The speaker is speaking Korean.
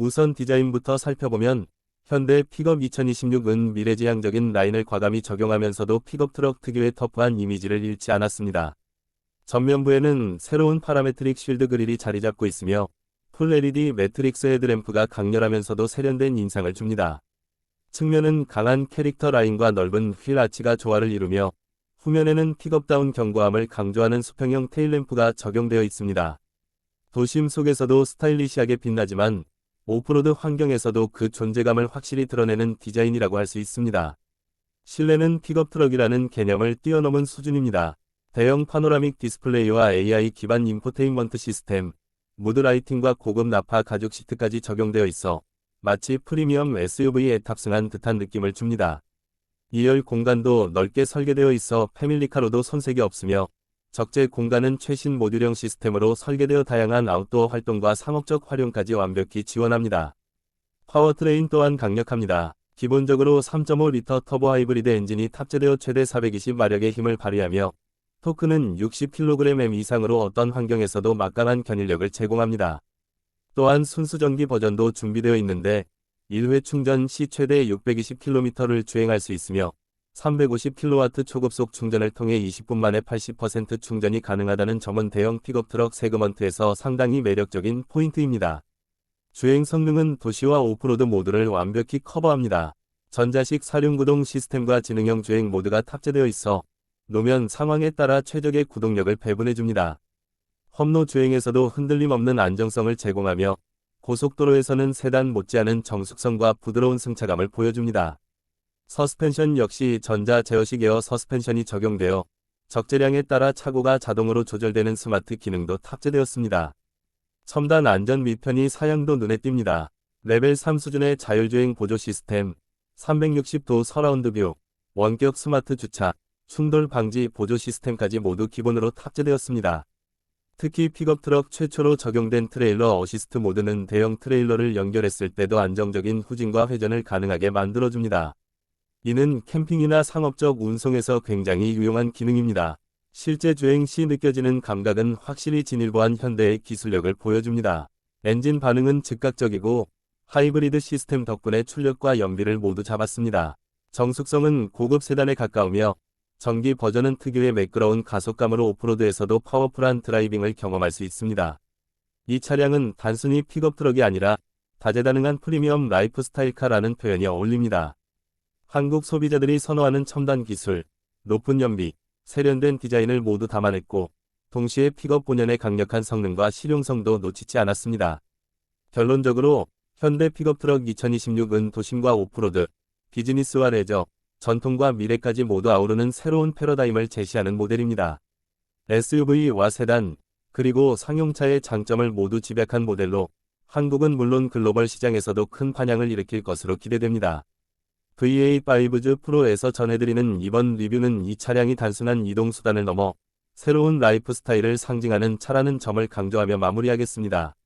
우선 디자인부터 살펴보면 현대 픽업 2026은 미래지향적인 라인을 과감히 적용하면서도 픽업 트럭 특유의 터프한 이미지를 잃지 않았습니다. 전면부에는 새로운 파라메트릭 쉴드 그릴이 자리 잡고 있으며 풀 LED 매트릭스 헤드램프가 강렬하면서도 세련된 인상을 줍니다. 측면은 강한 캐릭터 라인과 넓은 휠 아치가 조화를 이루며 후면에는 픽업다운 견고함을 강조하는 수평형 테일램프가 적용되어 있습니다. 도심 속에서도 스타일리시하게 빛나지만 오프로드 환경에서도 그 존재감을 확실히 드러내는 디자인이라고 할 수 있습니다. 실내는 픽업 트럭이라는 개념을 뛰어넘은 수준입니다. 대형 파노라믹 디스플레이와 AI 기반 인포테인먼트 시스템, 무드 라이팅과 고급 나파 가죽 시트까지 적용되어 있어 마치 프리미엄 SUV에 탑승한 듯한 느낌을 줍니다. 2열 공간도 넓게 설계되어 있어 패밀리카로도 손색이 없으며 적재 공간은 최신 모듈형 시스템으로 설계되어 다양한 아웃도어 활동과 상업적 활용까지 완벽히 지원합니다. 파워트레인 또한 강력합니다. 기본적으로 3.5리터 터보 하이브리드 엔진이 탑재되어 최대 420마력의 힘을 발휘하며 토크는 60kgm 이상으로 어떤 환경에서도 막강한 견인력을 제공합니다. 또한 순수 전기 버전도 준비되어 있는데 1회 충전 시 최대 620km를 주행할 수 있으며 350kW 초급속 충전을 통해 20분 만에 80% 충전이 가능하다는 점은 대형 픽업 트럭 세그먼트에서 상당히 매력적인 포인트입니다. 주행 성능은 도시와 오프로드 모두를 완벽히 커버합니다. 전자식 사륜구동 시스템과 지능형 주행 모드가 탑재되어 있어 노면 상황에 따라 최적의 구동력을 배분해줍니다. 험로 주행에서도 흔들림 없는 안정성을 제공하며 고속도로에서는 세단 못지않은 정숙성과 부드러운 승차감을 보여줍니다. 서스펜션 역시 전자 제어식 에어 서스펜션이 적용되어 적재량에 따라 차고가 자동으로 조절되는 스마트 기능도 탑재되었습니다. 첨단 안전 미편이 사양도 눈에 띕니다. 레벨 3 수준의 자율주행 보조 시스템, 360도 서라운드 뷰, 원격 스마트 주차, 충돌 방지 보조 시스템까지 모두 기본으로 탑재되었습니다. 특히 픽업 트럭 최초로 적용된 트레일러 어시스트 모드는 대형 트레일러를 연결했을 때도 안정적인 후진과 회전을 가능하게 만들어줍니다. 이는 캠핑이나 상업적 운송에서 굉장히 유용한 기능입니다. 실제 주행 시 느껴지는 감각은 확실히 진일보한 현대의 기술력을 보여줍니다. 엔진 반응은 즉각적이고 하이브리드 시스템 덕분에 출력과 연비를 모두 잡았습니다. 정숙성은 고급 세단에 가까우며 전기 버전은 특유의 매끄러운 가속감으로 오프로드에서도 파워풀한 드라이빙을 경험할 수 있습니다. 이 차량은 단순히 픽업 트럭이 아니라 다재다능한 프리미엄 라이프스타일카라는 표현이 어울립니다. 한국 소비자들이 선호하는 첨단 기술, 높은 연비, 세련된 디자인을 모두 담아냈고 동시에 픽업 본연의 강력한 성능과 실용성도 놓치지 않았습니다. 결론적으로 현대 픽업 트럭 2026은 도심과 오프로드, 비즈니스와 레저, 전통과 미래까지 모두 아우르는 새로운 패러다임을 제시하는 모델입니다. SUV와 세단, 그리고 상용차의 장점을 모두 집약한 모델로 한국은 물론 글로벌 시장에서도 큰 반향을 일으킬 것으로 기대됩니다. VA5Z 프로에서 전해드리는 이번 리뷰는 이 차량이 단순한 이동수단을 넘어 새로운 라이프 스타일을 상징하는 차라는 점을 강조하며 마무리하겠습니다.